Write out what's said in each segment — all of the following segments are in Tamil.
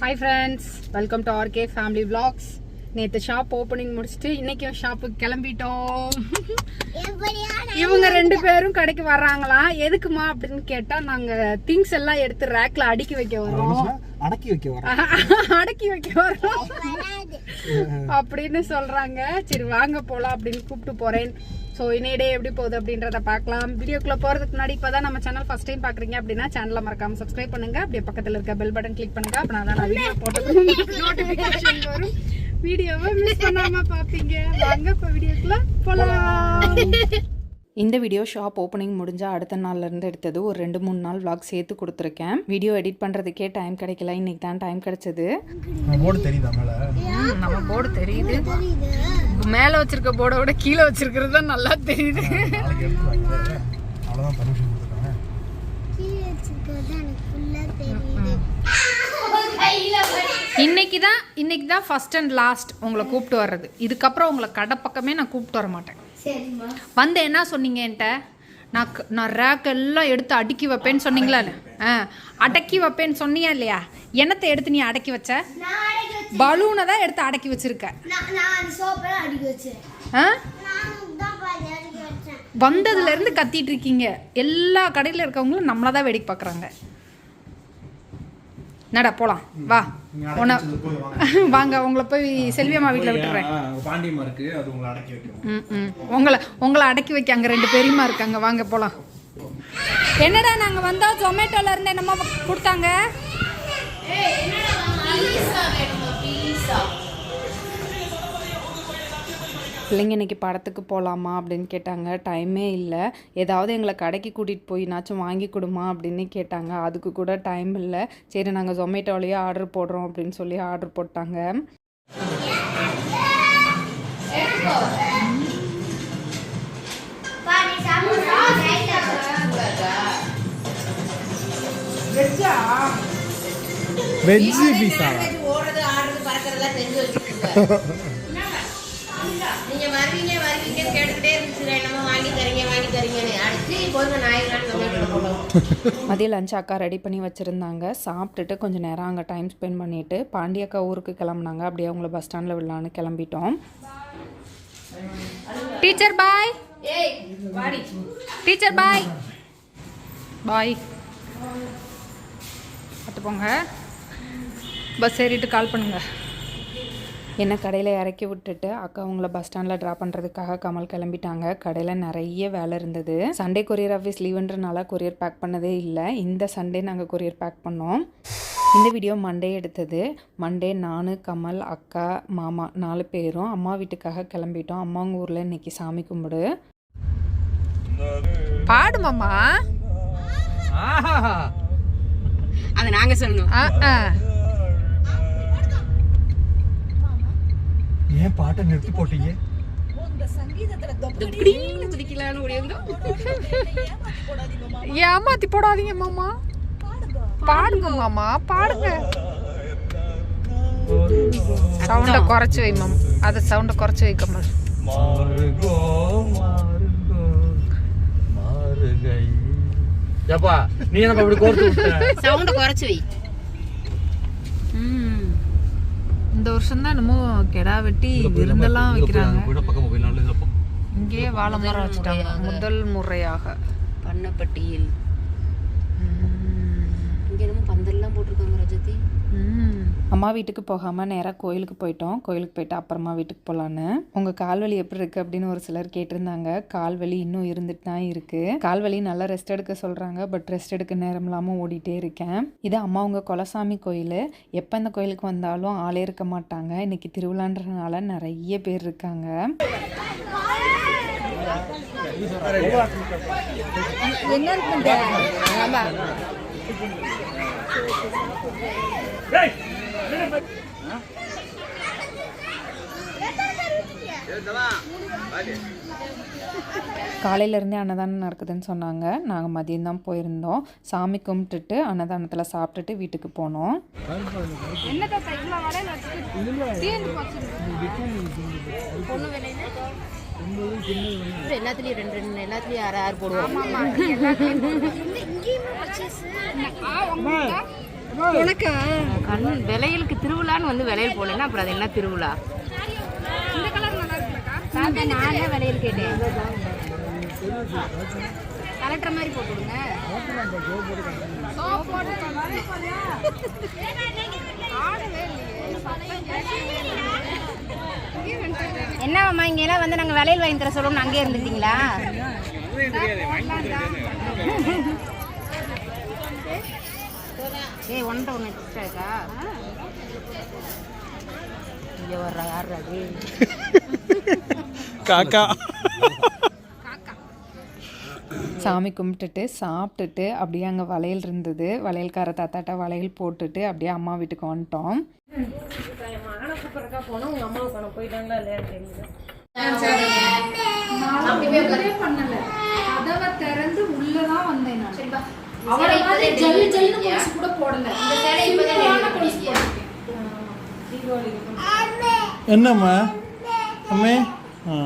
Hi friends welcome to RK family vlogs. நேற்று ஷாப் ஓப்பனிங் முடிச்சுட்டு இன்னைக்கும் ஷாப்புக்கு கிளம்பிட்டோம். இவங்க ரெண்டு பேரும் கடைக்கு வர்றாங்களாம் எதுக்குமா அப்படின்னு கேட்டா நாங்க திங்ஸ் எல்லாம் எடுத்து ரேக்ல அடுக்கி வைக்க வரோம் அடக்கி வைக்க வர அடக்கி வைக்க வரோம் அப்படின்னு சொல்றாங்க. சரி வாங்க போலாம் அப்படின்னு கூப்பிட்டு போறேன். ஸோ இன்னைடே எப்படி போகுது அப்படின்றத பார்க்கலாம். வீடியோக்குள்ளே போகிறதுக்கு முன்னாடி இப்பதான் நம்ம சேனல் ஃபஸ்ட் டைம் பார்க்குறீங்க அப்படின்னா சேனலை மறக்காமல் சப்ஸ்கிரைப் பண்ணுங்க. அப்படியே பக்கத்தில் இருக்க பெல் பட்டன் கிளிக் பண்ணுங்க. அப்ப நான் வீடியோ போட்டது நோட்டிஃபிகேஷன் வரும். வீடியோவை மிஸ் பண்ணாமல் பார்ப்பீங்க. வாங்க இப்போ வீடியோக்குள்ளே போகலாம் இந்த வீடியோ ஷாப் ஓப்பனிங் முடிஞ்ச அடுத்த நாள்ல இருந்து எடுத்தது ஒரு ரெண்டு மூணு நாள் vlog சேர்த்து கொடுத்துருக்கேன். வீடியோ எடிட் பண்றதுக்கே டைம் கிடைக்கல. இன்னைக்கு தான் டைம் கிடைச்சது. நம்ம போர்டு தெரியுது மேல? வச்சிருக்க போர்டை விட கீழே வச்சிருக்கிறது தான் நல்லா தெரியுது. இன்னைக்கு தான் இன்னைக்கு தான் ஃபர்ஸ்ட் அண்ட் லாஸ்ட் உங்களை கூப்பிட்டு வர்றது. இதுக்கப்புறம் உங்களை கடை பக்கமே நான் கூப்பிட்டு வர மாட்டேன். வந்து என்ன சொன்னீங்க என்கிட்ட? நான் நான் ரேக் எல்லாம் எடுத்து அடுக்கி வைப்பேன்னு சொன்னீங்களா? ஆ அடக்கி வைப்பேன்னு சொன்னியா இல்லையா? என்னத்தை எடுத்து நீ அடக்கி வச்ச? பலூனை தான் எடுத்து அடக்கி வச்சிருக்க. ஆ? வந்ததுல இருந்து கத்திட்டு இருக்கீங்க. எல்லா கடையில் இருக்கவங்களும் நம்மளை தான் வேடிக்கை பார்க்குறாங்க. நடா போலாம்? வா. உன்னை வாங்க. உங்களை போய் செல்வியம்மா வீட்டில் விட்டுறேன். பாண்டியமா இருக்கு அது உங்களை அடக்கி ம் ம். உங்களை உங்களை அடக்கி வைக்க அங்கே ரெண்டு பெரியம்மா இருக்காங்க. வாங்க போகலாம் என்னடா நாங்கள் வந்தோம் ஜொமேட்டோல இருந்து என்னமோ கொடுத்தாங்க? பிள்ளைங்க இன்னைக்கு படத்துக்கு போகலாமா அப்படின்னு கேட்டாங்க. டைமே இல்லை. ஏதாவது எங்களை கடைக்கு கூட்டிகிட்டு போயினாச்சும் வாங்கி கொடுமா அப்படின்னு கேட்டாங்க. அதுக்கு கூட டைம் இல்லை. சரி நாங்கள் ஜொமேட்டோலேயே ஆர்டர் போடுறோம் அப்படின்னு சொல்லி ஆர்டர் போட்டாங்க. வெஜ் பீஸா ஓடுறது ஆடுறது பறக்கிறதெல்லாம் தெரிஞ்சு வச்சுக்கோங்க மதியம் லஞ்ச் அக்கா ரெடி பண்ணி வச்சுருந்தாங்க. சாப்பிட்டுட்டு கொஞ்சம் நேரம் அங்கே டைம் ஸ்பெண்ட் பண்ணிவிட்டு பாண்டி அக்கா ஊருக்கு கிளம்புனாங்க. அப்படியே அவங்கள பஸ் ஸ்டாண்டில் விடலான்னு கிளம்பிட்டோம். டீச்சர் பாய் டீச்சர் பாய் பாய் பார்த்து போங்க பஸ் ஏறிட்டு கால் பண்ணுங்க. என்ன கடையில் இறக்கி விட்டுட்டு அக்கா அவங்கள பஸ் ஸ்டாண்டில் ட்ராப் பண்ணுறதுக்காக கமல் கிளம்பிட்டாங்க. கடையில் நிறைய வேலை இருந்தது. சண்டே கொரியர் ஆஃபீஸ் லீவுன்றனால கொரியர் பேக் பண்ணதே இல்லை. இந்த சண்டே நாங்கள் கொரியர் பேக் பண்ணோம். இந்த வீடியோ மண்டே எடுத்தது. மண்டே நான் கமல் அக்கா மாமா நாலு பேரும் அம்மா வீட்டுக்காக கிளம்பிட்டோம். அம்மாங்க ஊரில் இன்னைக்கு சாமி கும்பிடு. பாடுமாம்மா அதை நாங்க சொல்லணும். ஏன் பாட்டை நிறுத்தி போட்டீங்க? ஏமாத்தி போடாதீங்க மாமா? பாடுங்க மாமா பாடுங்க. சவுண்ட குறைச்சு வை மாமா. அதை சவுண்ட குறைச்சு வை கமல் மாறுகோ மாறுகோ மாறுகை. ஏப்பா நீ எனக்கு அப்படி கோர்த்து சவுண்ட குறைச்சு வை ம். இந்த வருஷம் தான் என்னமோ கெடா வெட்டி விருந்தெல்லாம் வைக்கிறாங்க. இங்கேயே வாழை மரம் வச்சுட்டாங்க. முதல் முறையாக. பண்ணப்பட்டியில். இங்க என்னமோ பந்தல்லாம் போட்டிருக்காங்க ரஜதி. அம்மா வீட்டுக்கு போகாமல் நேராக கோயிலுக்கு போயிட்டோம். கோயிலுக்கு போயிட்டு அப்புறமா வீட்டுக்கு போகலான்னு உங்கள் கால்வலி எப்படி இருக்குது அப்படின்னு ஒரு சிலர் கேட்டிருந்தாங்க. கால்வலி இன்னும் இருந்துட்டு தான் இருக்குது கால்வலி நல்லா ரெஸ்ட் எடுக்க சொல்கிறாங்க பட் ரெஸ்ட் எடுக்க நேரம் இல்லாமல் ஓடிட்டே இருக்கேன். இது அம்மா உங்கள் கொலசாமி கோயில். எப்போ இந்த கோயிலுக்கு வந்தாலும் ஆளே இருக்க மாட்டாங்க. இன்னைக்கு திருவிழான்றனால நிறைய பேர் இருக்காங்க. என்ன இருக்குங்க காலையிலேருந்தே அன்னதானம் நடக்குதுன்னு சொன்னாங்க. நாங்கள் மதியம் தான் போயிருந்தோம். சாமி கும்பிட்டுட்டு அன்னதானத்தில் சாப்பிட்டுட்டு வீட்டுக்கு போனோம். எல்லாத்துலயும் ரெண்டு ரெண்டு எல்லாத்துலயும் ஆறு ஆறு போடுவோம். உனக்கா? கண் விலையலுக்கு திருவிழான்னு வந்து விலையில் போடலன்னா அப்புறம் அது என்ன திருவிழா? தாத்தா நானே விலையில் கேட்டேன். கலட்டுற மாதிரி போட்டு விடுங்க. சோப் போட்டு ஆடவே என்னம்மா இங்க எல்லாம் வந்து நாங்க விலையில் வாங்கி தர சொல்லணும்னு அங்கே இருந்துட்டீங்களா? ஏய் ஒன்றை ஒன்று எக்ஸ்ட்ரா இருக்கா? இங்கே வர்ற யார் அது காக்கா. சாமி கும்பிட்டுட்டு சாப்பிட்டுட்டு அப்படியே அங்கே வளையல் இருந்தது. வளையல்கார தாத்தாட்ட வளையல் போட்டுட்டு அப்படியே அம்மா வீட்டுக்கு வந்துட்டோம். கதவை திறந்து உள்ளதான் வந்தேன் அவளை மாதிரி ஜல்லு ஜல்லுன்னு கூட போடல போட்டிருக்கேன். என்னம்மா? அம்மே? ஆ.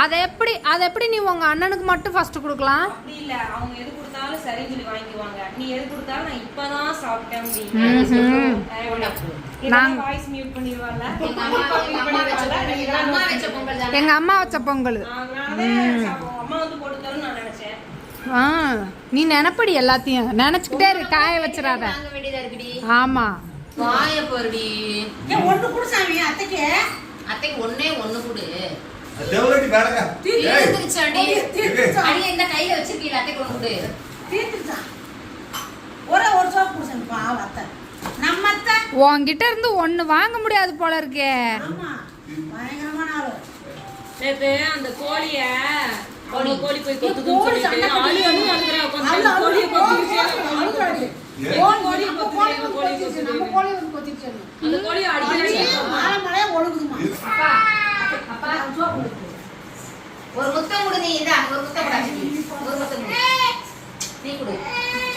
அதை எப்படி அதை எப்படி நீ உங்க அண்ணனுக்கு மட்டும் ஃபர்ஸ்ட் கொடுக்கலாம்? அப்படி இல்ல. அவங்க எது கொடுத்தாலும் சரின்னு சொல்லி வாங்கிக்குவாங்க. நீ எது கொடுத்தாலும் நான் இப்பதான் சாப்பிட்டேன் அப்படின்னு எங்க அம்மா வச்ச பொங்கல் அம்மா வந்து போட்டு தரும் நான் நினைச்சேன். ஆ நீ நினைப்படி எல்லாத்தையும். நினைச்சுக்கிட்டே இரு காய வச்சிடாத. வாங்க வேண்டியதா இருக்குடி? ஆமா. வாய போருடி ஒண்ணு கொடு சாமி அத்தைக்கு. அத்தைக்கு ஒண்ணே ஒண்ணு கொடு. பேடங்க தீர்ந்துருச்சாடி அடி இந்த கையில வச்சிருக்கீங்க அத்தைக்கு ஒண்ணு கொடு தீர்த்துச்சான் ஒரே ஒரு சோப்பு குடிச்சேன் பாவம் அத்தை. நம்ம அத்தை. உன்கிட்ட இருந்து ஒண்ணு வாங்க முடியாது போல இருக்கே. ஆமா. பயங்கரமான ஆளு. நேத்து அந்த கோழிய கோழி. கோழி போய் கொத்துதுன்னு சொல்லிட்டு ஆளு வந்து கோழியை கொத்திருச்சு கோழி கொத்திருச்சு கோழி ஒழுகுதுமா ஒரு முத்தம் கொடு நீ இந்தா ஒரு முத்தம் கொடு அண்ணி. ஒரு முத்தம் கொடு. நீ கொடு.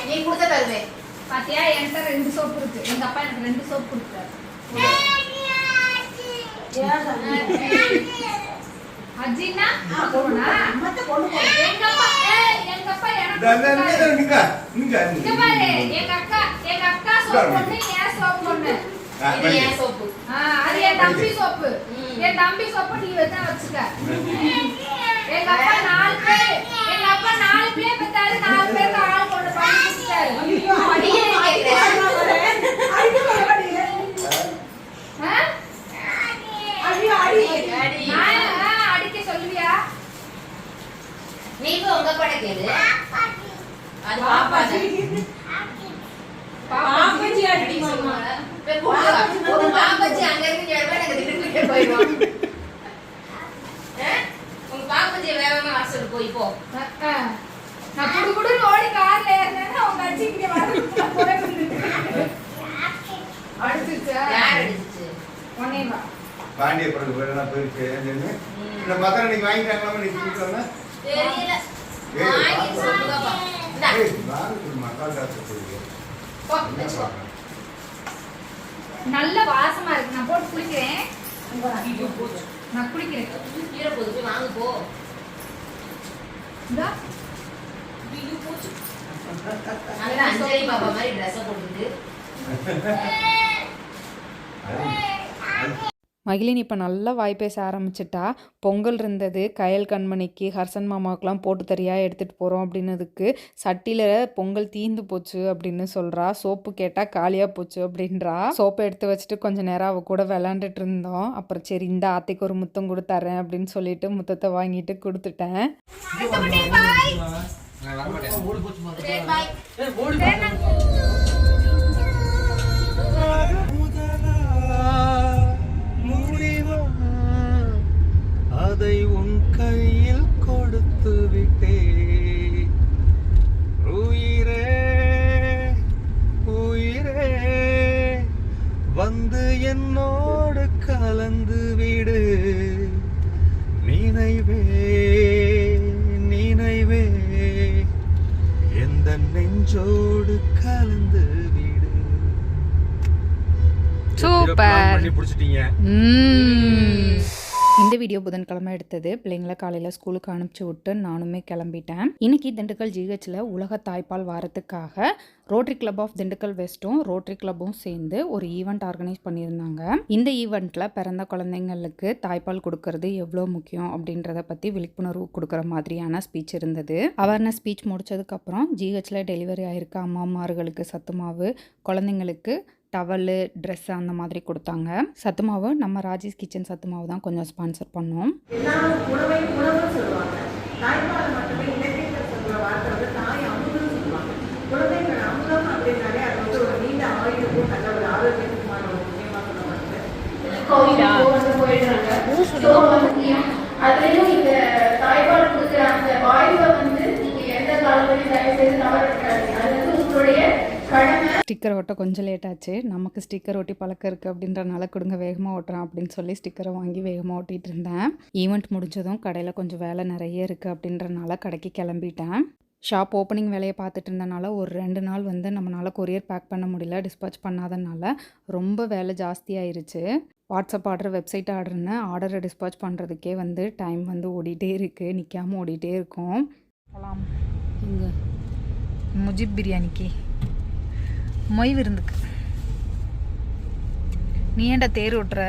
நீ கொடுத்த தருவேன் பாத்தியா என்கிட்ட ரெண்டு சோப்பு இருக்கு. எங்க அப்பா எனக்கு ரெண்டு சோப்பு கொடுத்தாரு. அஜினா போனா மத்த கொண்டு போ எங்க அப்பா ஏய், எங்க அப்பா எனக்கு கொடுத்தாரு. நிங்க நிங்க இங்க பாரு எங்க அக்கா எங்க அக்கா சோப்பு ஒண்ணு என் சோப்பு ஒண்ணு. இது ஏன் சோப்பு. ஆ, அது என் தம்பி சோப்பு. என் தம்பி சோப்பு நீ வச்சா வச்சுக்க. எங்க அப்பா நாலு பேர் எங்க அப்பா நாலு பேர் பெத்தாரு நாலு பேருக்கு ஆள் கொண்டு பண்ணி கொடுத்தாரு நீ என்ன கேக்குற ஆ? அடி. நான், ஆ, அடிக்க சொல்லுவியா நீ போய் உங்க அப்பா கேளு அது பாப்பா பாப்பச்சி அடி அடிக்குமா சொல்லுவாங்க. போய் கூப்பிட்டு வா. உங்க பாப்பாச்சி அங்க இருந்து இங்க வருவா, நாங்க திட்டுக்கிட்டே போயிடுவோம். ஆ? உங்க பாப்பாச்சியை வேகமா வர சொல்லு, போய் போ. ஆ, ஆ. நான் குடு குடுன்னு ஓடி கார்ல ஏறினேன்னா அவங்க அடிச்சு இங்க வரதுக்குள்ள போய் அடிச்சுச்சா யார் அடிச்சுச்சு? உடனே வா பாண்டிய பிறகு வேணா போயிருக்கு இந்த மகன் நீங்க வாங்கிட்டாங்களா நீ வச்சுக்கோ. நல்ல வாசமா இருக்கு. நான் போட்டு குளிக்கிறேன். நான் குளிக்கிறேன். கீழே போகுது, போய் வாங்கு போ. இந்தா. நல்ல அஞ்சலி பாப்பா மாதிரி dress அ போட்டுக்கிட்டு. மகிழினி இப்போ நல்லா வாய் பேச ஆரம்பிச்சிட்டா. பொங்கல் இருந்தது கயல் கண்மணிக்கு ஹர்சன் மாமாவுக்குலாம் போட்டு தரியா எடுத்துகிட்டு போகிறோம் அப்படின்னதுக்கு சட்டியில் பொங்கல் தீந்து போச்சு அப்படின்னு சொல்கிறா சோப்பு கேட்டால் காலியாக போச்சு அப்படின்றா. சோப்பை எடுத்து வச்சுட்டு கொஞ்ச நேரம் அவ கூட விளாண்டுட்டு இருந்தோம். அப்புறம் சரி இந்த ஆத்தைக்கு ஒரு முத்தம் கொடுத்தர்றேன் அப்படின்னு சொல்லிட்டு முத்தத்தை வாங்கிட்டு கொடுத்துட்டேன். வீடியோ புதன்கிழமை எடுத்தது. பிள்ளைங்களை காலையில் ஸ்கூலுக்கு அனுப்பிச்சி விட்டு நானுமே கிளம்பிட்டேன். இன்னைக்கு திண்டுக்கல் ஜிஹெச்சில் உலக தாய்ப்பால் வாரத்துக்காக ரோட்டரி கிளப் ஆஃப் திண்டுக்கல் வெஸ்ட்டும் ரோட்டரி கிளப்பும் சேர்ந்து ஒரு ஈவெண்ட் ஆர்கனைஸ் பண்ணியிருந்தாங்க. இந்த ஈவெண்ட்டில் பிறந்த குழந்தைங்களுக்கு தாய்ப்பால் கொடுக்கறது எவ்வளோ முக்கியம் அப்படின்றத பற்றி விழிப்புணர்வு கொடுக்குற மாதிரியான ஸ்பீச் இருந்தது. அவேர்னஸ் ஸ்பீச் முடிச்சதுக்கப்புறம் ஜிஹெச்சில் டெலிவரி ஆகிருக்க அம்மாமார்களுக்கு சத்து மாவு குழந்தைங்களுக்கு டவலு ட்ரெஸ்ஸு அந்த மாதிரி கொடுத்தாங்க. சத்து மாவு நம்ம ராஜேஷ் கிச்சன் சத்து மாவு தான் கொஞ்சம் ஸ்பான்சர் பண்ணோம். எல்லாரும் உணவை உணவுன்னு சொல்லுவாங்க தாய்ப்பால் மட்டுமே இலக்கியத்தில் சொல்ற வார்த்தை வந்து தாய் அமுதம்னு சொல்லுவாங்க குழந்தைகள் அமுதம் அப்படின்னாலே அது வந்து ஒரு நீண்ட ஆயுளுக்கும் நல்ல ஒரு ஆரோக்கியத்துக்குமான ஒரு விஷயமா சொல்லப்படுது கோவிலுக்கு வந்து போயிடுறாங்க So, முக்கியம். அதுலயும் இந்த தாய்ப்பால் கொடுக்குற அந்த வாய்ப்பை வந்து நீங்க எந்த காலத்திலையும் தயவு செய்து தவற விட்டுறாதீங்க அது வந்து உங்களுடைய கடமை ஸ்டிக்கர் ஒட்ட கொஞ்சம் லேட் ஆச்சு. நமக்கு ஸ்டிக்கர் ஒட்டி பழக்கம் இருக்குது அப்படின்றனால கொடுங்க வேகமாக ஓட்டுறோம் அப்படின்னு சொல்லி ஸ்டிக்கரை வாங்கி வேகமாக ஓட்டிகிட்டு இருந்தேன். ஈவெண்ட் முடிஞ்சதும் கடையில் கொஞ்சம் வேலை நிறைய இருக்குது அப்படின்றனால கடைக்கு கிளம்பிட்டேன். ஷாப் ஓப்பனிங் வேலையை பார்த்துட்டு இருந்தனால ஒரு ரெண்டு நாள் வந்து நம்மளால் கொரியர் பேக் பண்ண முடியல டிஸ்பேச் பண்ணாதனால ரொம்ப வேலை ஜாஸ்தியாயிருச்சு வாட்ஸ்அப் ஆர்டர் வெப்சைட் ஆர்டர்னு ஆர்டரை டிஸ்பேச் பண்ணுறதுக்கே வந்து டைம் வந்து ஓடிட்டே இருக்குது நிற்காம ஓடிட்டே இருக்கும். போகலாம் இங்கே முஜிப் பிரியாணிக்கு. மொய் விருந்துக்கு. நீ ஏன்டா தேர் ஓட்டுற?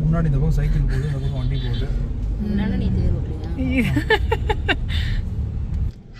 முன்னாடி இந்த பக்கம் சைக்கிள் போகுது இந்த பக்கம் வண்டி போகுது. முன்னாடி நீ தேர் விட்றியா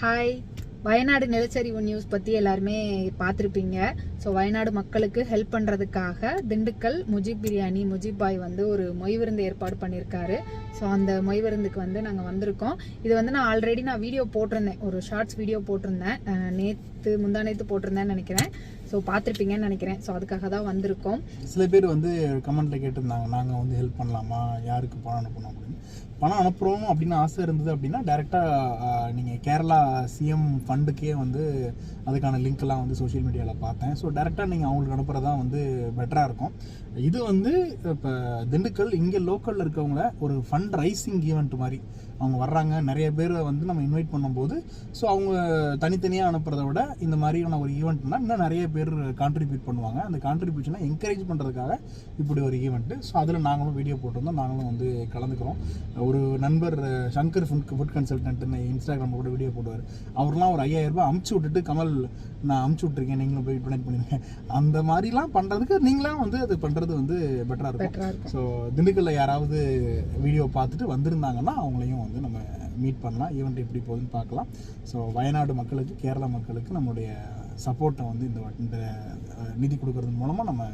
ஹாய் வயநாடு நிலச்சரிவு நியூஸ் பற்றி எல்லாருமே பார்த்துருப்பீங்க. ஸோ வயநாடு மக்களுக்கு ஹெல்ப் பண்ணுறதுக்காக திண்டுக்கல் முஜிப் பிரியாணி முஜிப் பாய் வந்து ஒரு மொய் விருந்து ஏற்பாடு பண்ணியிருக்காரு ஸோ அந்த மொய் விருந்துக்கு வந்து நாங்கள் வந்திருக்கோம். இது வந்து நான் ஆல்ரெடி நான் வீடியோ போட்டிருந்தேன். ஒரு ஷார்ட்ஸ் வீடியோ போட்டிருந்தேன். நேற்று முந்தா நேற்று போட்டிருந்தேன்னு நினைக்கிறேன். ஸோ பார்த்துருப்பீங்கன்னு நினைக்கிறேன். ஸோ அதுக்காக தான் வந்திருக்கோம். சில பேர் வந்து கமெண்ட்டில் கேட்டிருந்தாங்க நாங்கள் வந்து ஹெல்ப் பண்ணலாமா? யாருக்கு பணம் அனுப்பணும்? அப்படின்னு. பணம் அனுப்புகிறோம் அப்படின்னு ஆசை இருந்தது அப்படின்னா டேரெக்டாக நீங்கள் கேரளா சிஎம் ஃபண்டுக்கே வந்து அதுக்கான லிங்க்லாம் வந்து சோஷியல் மீடியாவில் பார்த்தேன். ஸோ டேரெக்டாக நீங்கள் அவங்களுக்கு அனுப்புகிறதா வந்து பெட்டராக இருக்கும். இது வந்து இப்போ திண்டுக்கல் இங்கே லோக்கலில் இருக்கவங்கள ஒரு ஃபண்ட் ரைசிங் ஈவெண்ட் மாதிரி அவங்க வர்றாங்க. நிறைய பேரை வந்து நம்ம இன்வைட் பண்ணும்போது ஸோ அவங்க தனித்தனியாக அனுப்புறதை விட இந்த மாதிரியான ஒரு ஈவெண்ட்னா இன்னும் நிறைய பேர் கான்ட்ரிபியூட் பண்ணுவாங்க. அந்த கான்ட்ரிபியூஷனை என்கரேஜ் பண்ணுறதுக்காக இப்படி ஒரு ஈவெண்ட்டு ஸோ அதில் நாங்களும் வீடியோ போட்டிருந்தோம். நாங்களும் வந்து கலந்துக்கிறோம். ஒரு நண்பர் சங்கர் ஃபுட் ஃபுட் கன்சல்டன்ட்னு இன்ஸ்டாகிராமில் கூட வீடியோ போடுவார். அவர்லாம் ஒரு ஐயாயிரம் ரூபாய் அமுச்சு விட்டுட்டு கமல் நான் அமுச்சு விட்ருக்கேன் நீங்களும் போய் டொனேட் பண்ணிருங்க. அந்த மாதிரிலாம் பண்ணுறதுக்கு நீங்களாம் வந்து அது பண்ணுறது வந்து பெட்டராக இருக்கும். ஸோ திண்டுக்கல்ல யாராவது வீடியோ பார்த்துட்டு வந்திருந்தாங்கன்னா அவங்களையும் வந்து நம்ம மீட் பண்ணலாம். ஈவெண்ட் எப்படி போகுதுன்னு பார்க்கலாம். ஸோ வயநாடு மக்களுக்கு கேரளா மக்களுக்கு நம்மளுடைய சப்போர்ட்டை வந்து இந்த இந்த நிதி கொடுக்கறது மூலமாக நம்ம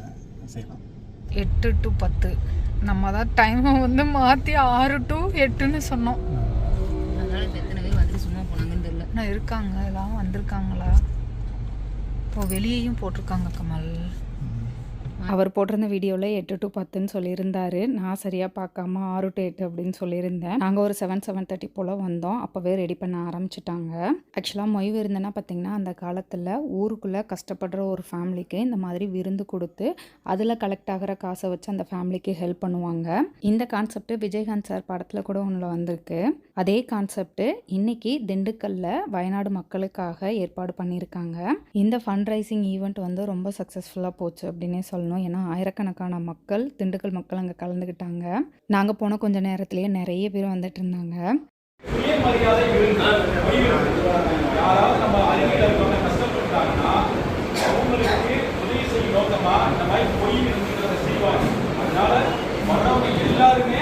செய்யலாம். எட்டு டு பத்து. நம்ம தான் டைமை வந்து மாற்றி ஆறு டு எட்டுன்னு சொன்னோம். அதனால எத்தனை பேர் சும்மா போனாங்கன்னு தெரியல. இன்னும் இருக்காங்க. எல்லாம் வந்திருக்காங்களா? இப்போ வெளியேயும் போட்டிருக்காங்க கமல். அவர் போட்டிருந்த வீடியோவில் எட்டு டு பத்துன்னு சொல்லியிருந்தாரு. நான் சரியாக பார்க்காம ஆறு டு எட்டு அப்படின்னு சொல்லியிருந்தேன். நாங்கள் ஒரு செவன் செவன் தேர்ட்டி போல் வந்தோம். அப்போவே ரெடி பண்ண ஆரம்பிச்சிட்டாங்க. ஆக்சுவலாக மொய் விருந்துன்னா பார்த்திங்கன்னா அந்த காலத்தில் ஊருக்குள்ளே கஷ்டப்படுற ஒரு ஃபேமிலிக்கு இந்த மாதிரி விருந்து கொடுத்து அதில் கலெக்ட் ஆகிற காசை வச்சு அந்த ஃபேமிலிக்கு ஹெல்ப் பண்ணுவாங்க. இந்த கான்செப்ட் விஜயகாந்த் சார் படத்தில் கூட ஒன்றில் வந்திருக்கு. அதே கான்செப்ட் இன்னைக்கு திண்டுக்கல்ல வயநாடு மக்களுக்காக ஏற்பாடு பண்ணியிருக்காங்க. இந்த ஃபண்ட் ரைசிங் ஈவெண்ட் வந்து ரொம்ப சக்ஸஸ்ஃபுல்லாக போச்சு அப்படின்னே சொல்லணும். ஏன்னா ஆயிரக்கணக்கான மக்கள் திண்டுக்கல் மக்கள் அங்கே கலந்துக்கிட்டாங்க நாங்கள் போன கொஞ்ச நேரத்திலேயே நிறைய பேர் வந்துட்டு இருந்தாங்க. எல்லாருமே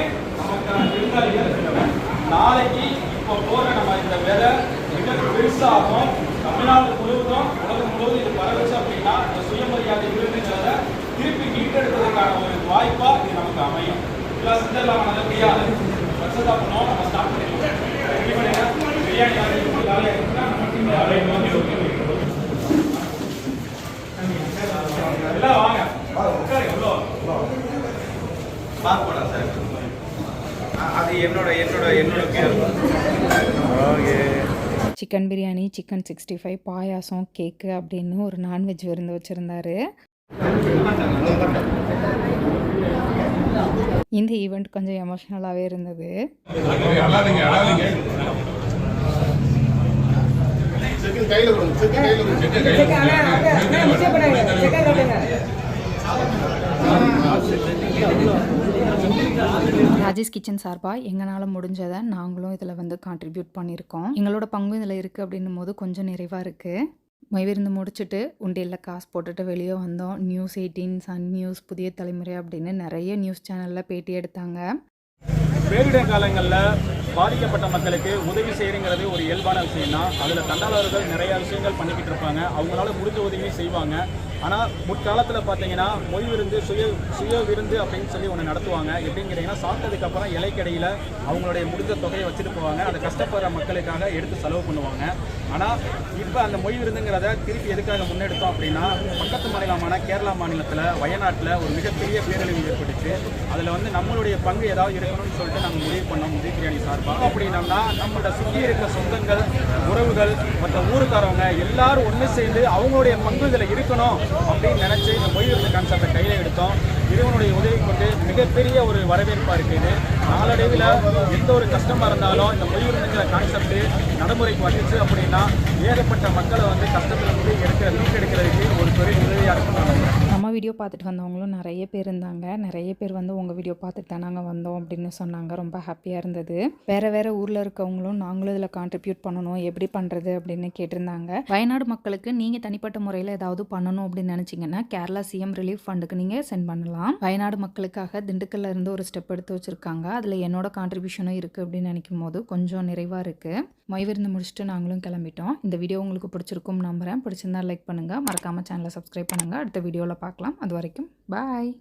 நாளைக்கு இப்போ போற நம்ம இந்த வேலை மிக பெருசாகும் தமிழ்நாடு முழுவதும் உலகம் முழுவதும் இது பரவச்சு அப்படின்னா இந்த சுயமரியாதை விருதுங்கிறத திருப்பி மீட்டெடுப்பதற்கான ஒரு வாய்ப்பா இது நமக்கு அமையும் நம்ம ஸ்டார்ட் பண்ணிடுவோம் ரெடி பிரியாணி வாங்கி இருக்குன்னா நம்ம வந்து எல்லாம் வாங்க உட்காரு எவ்வளோ சார் அது என்னோட என்னோட என்னோட okay chicken biryani chicken sixty five பாயாசம் கேக்கு அப்படின்னு ஒரு நான்வெஜ் விருந்து வச்சுருந்தாரு. இந்த ஈவெண்ட் கொஞ்சம் எமோஷ்னலாகவே இருந்தது. ராஜேஷ் கிச்சன் சார்பாக எங்களால் முடிஞ்சதை நாங்களும் இதில் வந்து கான்ட்ரிபியூட் பண்ணியிருக்கோம். எங்களோட பங்கும் இதில் இருக்குது அப்படின்னும் போது கொஞ்சம் நிறைவாக இருக்குது விருந்து முடிச்சுட்டு உண்டியலில் காசு போட்டுட்டு வெளியே வந்தோம். நியூஸ் எயிட்டீன் சன் நியூஸ் புதிய தலைமுறை அப்படின்னு நிறைய நியூஸ் சேனலில் பேட்டி எடுத்தாங்க. பேரிடர் காலங்களில் பாதிக்கப்பட்ட மக்களுக்கு உதவி செய்யறங்கிறது ஒரு இயல்பான விஷயம் தான் அதில் தண்டாளர்கள் நிறைய விஷயங்கள் பண்ணிக்கிட்டு இருப்பாங்க. அவங்களால முடிஞ்ச உதவியும் செய்வாங்க. ஆனால் முற்காலத்தில் பார்த்தீங்கன்னா மொய் விருந்து சுய சுய விருந்து அப்படின்னு சொல்லி ஒன்று நடத்துவாங்க. எப்படின்னு கேட்டிங்கன்னா சாப்பிட்டதுக்கப்புறம் இலைக்கடையில் அவங்களுடைய முடிஞ்ச தொகையை வச்சுட்டு போவாங்க. அதை கஷ்டப்படுற மக்களுக்காக எடுத்து செலவு பண்ணுவாங்க. ஆனால் இப்போ அந்த மொய் விருந்துங்கிறத திருப்பி எதுக்காக முன்னெடுத்தோம் அப்படின்னா பக்கத்து மாநிலமான கேரளா மாநிலத்தில் வயநாட்டில் ஒரு மிகப்பெரிய பேரழிவு ஏற்பட்டுச்சு. அதில் வந்து நம்மளுடைய பங்கு ஏதாவது இருக்கணும்னு சொல்லிட்டு நாங்கள் முடிவு பண்ணோம். உதவி பிரியாணி சார் அப்படின்னம்னா நம்மளோட சுற்றி இருக்க சொந்தங்கள் உறவுகள் மற்ற ஊருக்காரவங்க எல்லாரும் ஒன்று சேர்ந்து அவங்களுடைய பங்கு இதில் இருக்கணும் அப்படின்னு நினச்சி இந்த மொய் விருந்து கான்செப்டை கையில் எடுத்தோம். இறைவனுடைய உதவி கொண்டு மிகப்பெரிய ஒரு வரவேற்பாக இருக்குது நாளடைவில் எந்த ஒரு கஷ்டமாக இருந்தாலும் இந்த மொய் விருந்துங்கிற கான்செப்ட் நடைமுறைக்கு வந்துச்சு அப்படின்னா ஏகப்பட்ட மக்களை வந்து கஷ்டத்தில் இருந்து எடுக்கிற மீட்டெடுக்கிறதுக்கு ஒரு பெரிய உதவியாக இருக்கும் நான் வீடியோ பார்த்துட்டு வந்தவங்களும் நிறைய பேர் இருந்தாங்க. நிறைய பேர் வந்து உங்கள் வீடியோ பார்த்துட்டு தான் நாங்கள் வந்தோம் அப்படின்னு சொன்னாங்க. ரொம்ப ஹாப்பியாக இருந்தது. வேறு வேறு ஊரில் இருக்கவங்களும் நாங்களும் இதில் கான்ட்ரிபியூட் பண்ணணும். எப்படி பண்ணுறது அப்படின்னு கேட்டிருந்தாங்க. வயநாடு மக்களுக்கு நீங்கள் தனிப்பட்ட முறையில் ஏதாவது பண்ணணும் அப்படின்னு நினச்சிங்கன்னா கேரளா சிஎம் ரிலீஃப் ஃபண்டுக்கு நீங்கள் சென்ட் பண்ணலாம். வயநாடு மக்களுக்காக திண்டுக்கல்ல இருந்து ஒரு ஸ்டெப் எடுத்து வச்சுருக்காங்க. அதில் என்னோட கான்ட்ரிபியூஷனும் இருக்குது அப்படின்னு நினைக்கும் போது கொஞ்சம் நிறைவாக இருக்குது மொய்விருந்து முடிச்சுட்டு நாங்களும் கிளம்பிட்டோம். இந்த வீடியோ உங்களுக்கு பிடிச்சிருக்கும் நம்புகிறேன் பிடிச்சிருந்தா லைக் பண்ணுங்கள் மறக்காமல் சேனலை சப்ஸ்கிரைப் பண்ணுங்கள் அடுத்த வீடியோவில் பார்க்கலாம். அது வரைக்கும் பாய்